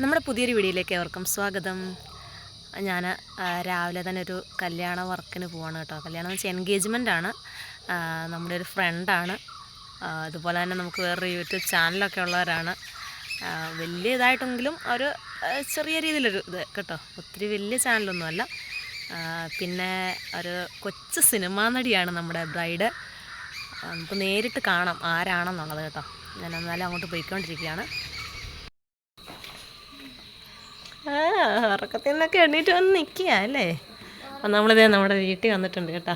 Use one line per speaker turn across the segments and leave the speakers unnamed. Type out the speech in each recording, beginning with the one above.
നമ്മുടെ പുതിയൊരു വീഡിയോയിലേക്ക് ഏവർക്കും സ്വാഗതം. ഞാൻ രാവിലെ തന്നെ ഒരു കല്യാണ വർക്കിന് പോവാണ് കേട്ടോ. കല്യാണം എന്ന് വെച്ചാൽ എൻഗേജ്മെന്റ് ആണ്. നമ്മുടെ ഒരു ഫ്രണ്ടാണ് അതുപോലെ തന്നെ നമുക്ക് വേറൊരു യൂട്യൂബ് ചാനലൊക്കെ ഉള്ളവരാണ്. വലിയ ഇതായിട്ടെങ്കിലും ഒരു ചെറിയ രീതിയിലൊരു ഇത് കേട്ടോ. ഒത്തിരി വലിയ ചാനലൊന്നുമല്ല പിന്നെ ഒരു കൊച്ചു സിനിമാ നടിയാണ് നമ്മുടെ ബ്രൈഡ് നമുക്ക് നേരിട്ട് കാണാം ആരാണെന്നുള്ളത് കേട്ടോ. ഞാൻ എന്നാലും അങ്ങോട്ട് പോയിക്കൊണ്ടിരിക്കുകയാണ്. ആ ഉറക്കത്തിൽ നിന്നൊക്കെ എണ്ണീറ്റ് വന്ന് നിൽക്കുക അല്ലേ? അപ്പം നമ്മളിതേ നമ്മുടെ വീട്ടിൽ വന്നിട്ടുണ്ട് കേട്ടോ.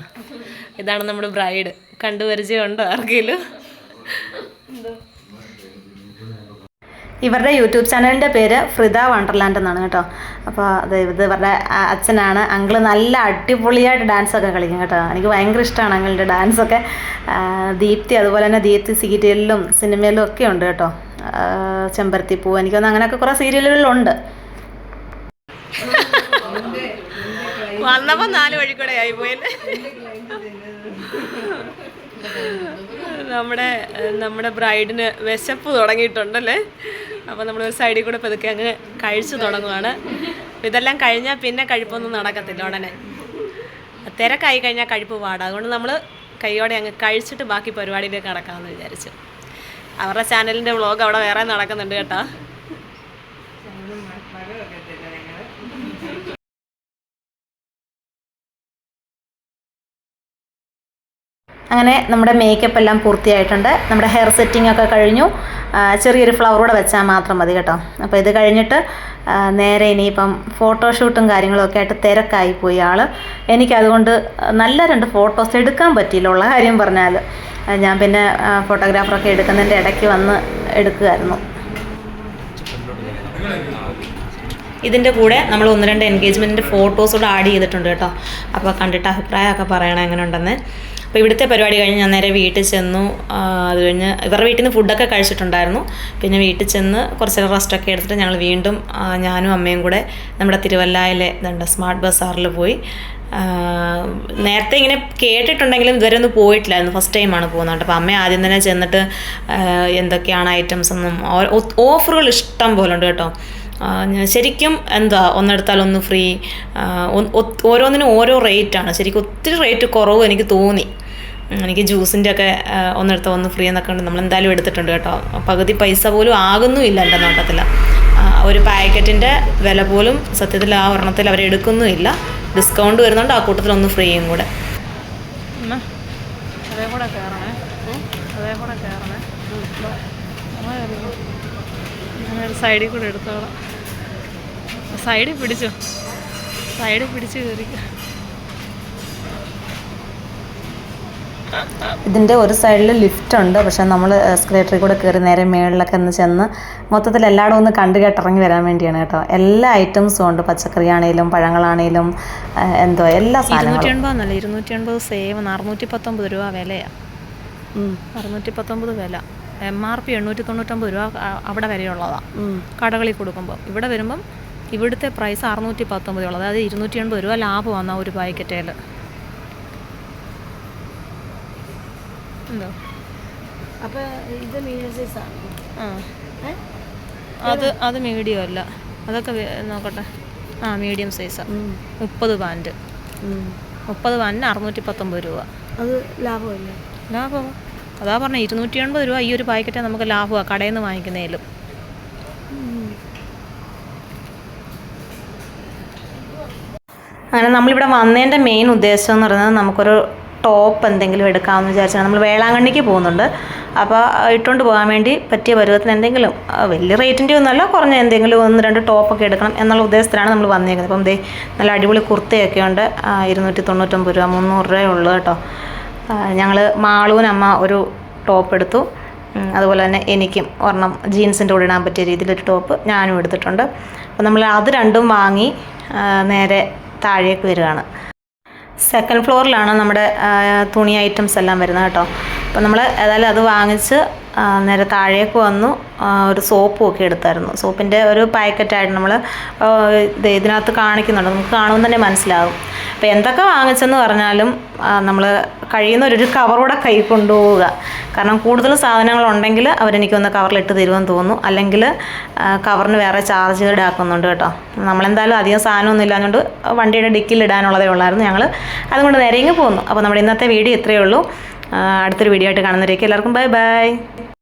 ഇതാണ് നമ്മുടെ ബ്രൈഡ്. കണ്ടുപരിചയമുണ്ടോ ആർക്കെങ്കിലും?
ഇവരുടെ യൂട്യൂബ് ചാനലിന്റെ പേര് ഫ്രിദ വണ്ടർലാൻഡ് എന്നാണ് കേട്ടോ. അപ്പോൾ അത് ഇത് ഇവരുടെ അച്ഛനാണ്. അങ്കിൾ നല്ല അടിപൊളിയായിട്ട് ഡാൻസൊക്കെ കളിക്കും കേട്ടോ. എനിക്ക് ഭയങ്കര ഇഷ്ടമാണ് അങ്കിളുടെ ഡാൻസൊക്കെ ദീപ്തി അതുപോലെ തന്നെ ദീപ്തി സീരിയലിലും സിനിമയിലും ഒക്കെ ഉണ്ട് കേട്ടോ. ചെമ്പരത്തിപ്പൂ എനിക്കൊന്ന് അങ്ങനെയൊക്കെ കുറേ സീരിയലുകളിലുണ്ട്.
വന്നപ്പോൾ നാല് വഴി കൂടെ ആയി പോയല്ലേ നമ്മുടെ നമ്മുടെ ബ്രൈഡിന് വിശപ്പ് തുടങ്ങിയിട്ടുണ്ടല്ലേ? അപ്പോൾ നമ്മൾ ഒരു സൈഡിൽ കൂടെ പതുക്കെ അങ്ങ് കഴിച്ചു തുടങ്ങുവാണ്. ഇതെല്ലാം കഴിഞ്ഞാൽ പിന്നെ കഴിപ്പൊന്നും നടക്കത്തില്ല ഉടനെ. തിരക്കായി കഴിഞ്ഞാൽ കഴിപ്പ് പാടാം. അതുകൊണ്ട് നമ്മൾ കൈയോടെ അങ്ങ് കഴിച്ചിട്ട് ബാക്കി പരിപാടിയിലേക്ക് നടക്കാമെന്ന് വിചാരിച്ചു. അവരുടെ ചാനലിന്റെ വ്ളോഗ് അവിടെ വേറെ നടക്കുന്നുണ്ട് കേട്ടോ.
അങ്ങനെ നമ്മുടെ മേക്കപ്പ് എല്ലാം പൂർത്തിയായിട്ടുണ്ട്. നമ്മുടെ ഹെയർ സെറ്റിംഗ് ഒക്കെ കഴിഞ്ഞു. ചെറിയൊരു ഫ്ലവർ കൂടെ വെച്ചാൽ മാത്രം മതി കേട്ടോ. അപ്പോൾ ഇത് കഴിഞ്ഞിട്ട് നേരെ ഇനിയിപ്പം ഫോട്ടോഷൂട്ടും കാര്യങ്ങളും ഒക്കെ ആയിട്ട് തിരക്കായി പോയി ആൾ എനിക്കതുകൊണ്ട് നല്ല രണ്ട് ഫോട്ടോസ് എടുക്കാൻ പറ്റിയില്ല ഉള്ള കാര്യം പറഞ്ഞാൽ ഞാൻ പിന്നെ ഫോട്ടോഗ്രാഫറൊക്കെ എടുക്കുന്നതിന്റെ ഇടയ്ക്ക് വന്ന് എടുക്കുമായിരുന്നു
ഇതിന്റെ കൂടെ നമ്മൾ ഒന്ന് രണ്ട് എൻഗേജ്മെന്റിന്റെ ഫോട്ടോസ് കൂടെ ആഡ് ചെയ്തിട്ടുണ്ട് കേട്ടോ. അപ്പോൾ കണ്ടിട്ട് അഭിപ്രായമൊക്കെ പറയണം എങ്ങനെ ഉണ്ടെന്ന് അപ്പോൾ ഇവിടുത്തെ പരിപാടി കഴിഞ്ഞ് ഞാൻ നേരെ വീട്ടിൽ ചെന്നു. അത് കഴിഞ്ഞ് ഇവരുടെ വീട്ടിൽ നിന്ന് ഫുഡൊക്കെ കഴിച്ചിട്ടുണ്ടായിരുന്നു. പിന്നെ വീട്ടിൽ ചെന്ന് കുറച്ച് നേരം റെസ്റ്റൊക്കെ എടുത്തിട്ട് ഞങ്ങൾ വീണ്ടും ഞാനും അമ്മയും കൂടെ നമ്മുടെ തിരുവല്ലായിലെ ഇതുണ്ട് സ്മാർട്ട് ബസാറിൽ പോയി. നേരത്തെ ഇങ്ങനെ കേട്ടിട്ടുണ്ടെങ്കിലും ഇതുവരെ ഒന്നും പോയിട്ടില്ലായിരുന്നു. ഫസ്റ്റ് ടൈമാണ് പോകുന്നത്. അപ്പോൾ അമ്മ ആദ്യം തന്നെ ചെന്നിട്ട് എന്തൊക്കെയാണ് ഐറ്റംസ് ഒന്നും ഓഫറുകൾ ഇഷ്ടം പോലെ ഉണ്ട് കേട്ടോ. ശരിക്കും എന്താ ഒന്നെടുത്താൽ ഒന്ന് ഫ്രീ ഓരോന്നിനും ഓരോ റേറ്റാണ് ശരിക്കും ഒത്തിരി റേറ്റ് കുറവ് എനിക്ക് തോന്നി എനിക്ക് ജ്യൂസിന്റെ ഒക്കെ ഒന്നെടുത്താൽ ഒന്ന് ഫ്രീ എന്നൊക്കെ ഉണ്ട് നമ്മൾ എന്തായാലും എടുത്തിട്ടുണ്ട് കേട്ടോ പകുതി പൈസ പോലും ആകുന്നുമില്ല എന്റെ നോട്ടത്തിൽ ഒരു പാക്കറ്റിന്റെ വില പോലും സത്യത്തിൽ ആ ഒരെണ്ണത്തിൽ അവർ എടുക്കുന്നുമില്ല ഡിസ്കൗണ്ട് വരുന്നുണ്ട് ആ കൂട്ടത്തിൽ ഒന്ന് ഫ്രീയും കൂടെ അതേ കൂടെ കയറണേ അതേ കൂടെ കയറണേ സൈഡിൽ കൂടെ എടുത്തോളാം. സൈഡിൽ പിടിച്ചോ. സൈഡിൽ പിടിച്ച് കയറിക്ക.
ഇതിന്റെ ഒരു സൈഡിൽ ലിഫ്റ്റ് ഉണ്ട്. പക്ഷെ നമ്മൾ എസ്കലേറ്ററിൽ കൂടെ കയറി നേരെ മേളിലൊക്കെ ഒന്ന് ചെന്ന് മൊത്തത്തിൽ എല്ലായിടും ഒന്ന് കണ്ടു കേട്ടിറങ്ങി വരാൻ വേണ്ടിയാണ് കേട്ടോ. എല്ലാ ഐറ്റംസും ഉണ്ട്. പച്ചക്കറിയാണേലും പഴങ്ങളാണേലും എന്തോ എല്ലാ സാധനങ്ങളും.
ഇരുന്നൂറ്റി എൺപത് സേവ് അറുന്നൂറ്റി പത്തൊമ്പത് രൂപ വിലയാണ് അറുന്നൂറ്റി പത്തൊമ്പത് വില. എം ആർ പി എണ്ണൂറ്റി തൊണ്ണൂറ്റൊമ്പത് രൂപ അവിടെ വരെയുള്ളതാണ് കടകളിൽ കൊടുക്കുമ്പോൾ ഇവിടെ വരുമ്പം ഇവിടുത്തെ പ്രൈസ് അറുന്നൂറ്റി പത്തൊമ്പത് ഉള്ളത് അതായത് ഇരുന്നൂറ്റി എൺപത് രൂപ ലാഭം വന്ന ഒരു പാക്കറ്റേൽ. എന്തോ?
അപ്പോൾ ഇത് മീഡിയം സൈസാണ്
ആ. അത് അത് മീഡിയം അല്ല. അതൊക്കെ നോക്കട്ടെ. ആ മീഡിയം സൈസാണ് മുപ്പത് പാന്റ് മുപ്പത് പാന്റിന് അറുന്നൂറ്റി പത്തൊമ്പത് രൂപ.
അത് ലാഭമല്ലേ?
ലാഭമോ അതാ പറഞ്ഞ ഇരുന്നൂറ്റി എൺപത് രൂപ ഈ ഒരു പാക്കറ്റ് നമുക്ക് ലാഭമാണ് കടയിൽ നിന്ന് വാങ്ങിക്കുന്നതിലും.
അങ്ങനെ നമ്മളിവിടെ വന്നതിന്റെ മെയിൻ ഉദ്ദേശം എന്ന് പറയുന്നത് നമുക്കൊരു ടോപ്പ് എന്തെങ്കിലും എടുക്കാമെന്ന് വിചാരിച്ചാണ്. നമ്മൾ വേളാങ്കണ്ണിക്ക് പോകുന്നുണ്ട്. അപ്പോൾ ഇട്ടുകൊണ്ട് പോകാൻ വേണ്ടി പറ്റിയ പരുവത്തിന് എന്തെങ്കിലും വലിയ റേറ്റിന്റെ ഒന്നുമല്ല കുറഞ്ഞ എന്തെങ്കിലും ഒന്ന് രണ്ട് ടോപ്പൊക്കെ എടുക്കണം എന്നുള്ള ഉദ്ദേശത്തിലാണ് നമ്മൾ വന്നേക്കുന്നത്. അപ്പം ദേ നല്ല അടിപൊളി കുർത്തയൊക്കെ ഉണ്ട്. ഇരുന്നൂറ്റി തൊണ്ണൂറ്റൊമ്പത് രൂപ മുന്നൂറ് രൂപയേ ഉള്ളൂ കേട്ടോ. ഞങ്ങൾ മാളൂനമ്മ ഒരു ടോപ്പ് എടുത്തു. അതുപോലെ തന്നെ എനിക്കും ഒരെണ്ണം ജീൻസിന്റെ കൂടെ ഇടാൻ പറ്റിയ രീതിയിലൊരു ടോപ്പ് ഞാനും എടുത്തിട്ടുണ്ട്. അപ്പോൾ നമ്മൾ അത് രണ്ടും വാങ്ങി നേരെ താഴേക്ക് വരികയാണ്. സെക്കൻഡ് ഫ്ലോറിലാണ് നമ്മുടെ തുണി ഐറ്റംസ് എല്ലാം വരുന്നത് കേട്ടോ. അപ്പോൾ നമ്മൾ ഏതായാലും അത് വാങ്ങിച്ച് നേരെ താഴേക്ക് വന്നു. ഒരു സോപ്പും ഒക്കെ എടുത്തായിരുന്നു. സോപ്പിന്റെ ഒരു പാക്കറ്റായിട്ട് നമ്മൾ ഇതിനകത്ത് കാണിക്കുന്നുണ്ട്. നമുക്ക് കാണുമ്പോൾ തന്നെ മനസ്സിലാകും അപ്പോൾ എന്തൊക്കെ വാങ്ങിച്ചെന്ന് പറഞ്ഞാലും നമ്മൾ കഴിയുന്ന ഒരു കവറൂടെ കൈ കൊണ്ടുപോവുക. കാരണം കൂടുതൽ സാധനങ്ങളുണ്ടെങ്കിൽ അവരെനിക്കൊന്ന് കവറിലിട്ട് തരുമെന്ന് തോന്നുന്നു. അല്ലെങ്കിൽ കവറിന് വേറെ ചാർജ് ഈടാക്കുന്നുണ്ട് കേട്ടോ. നമ്മളെന്തായാലും അധികം സാധനമൊന്നും ഇല്ലാഞ്ഞുകൊണ്ട് വണ്ടിയുടെ ഡിക്കിൽ ഇടാനുള്ളതേ ഉള്ളായിരുന്നു ഞങ്ങൾ അതുകൊണ്ട് നേരെ ഇങ്ങ് പോന്നു. അപ്പോൾ നമ്മുടെ ഇന്നത്തെ വീഡിയോ ഇത്രയേ ഉള്ളൂ. അടുത്തൊരു വീഡിയോ ആയിട്ട് കാണുന്നവരേക്ക് എല്ലാവർക്കും ബൈ ബൈ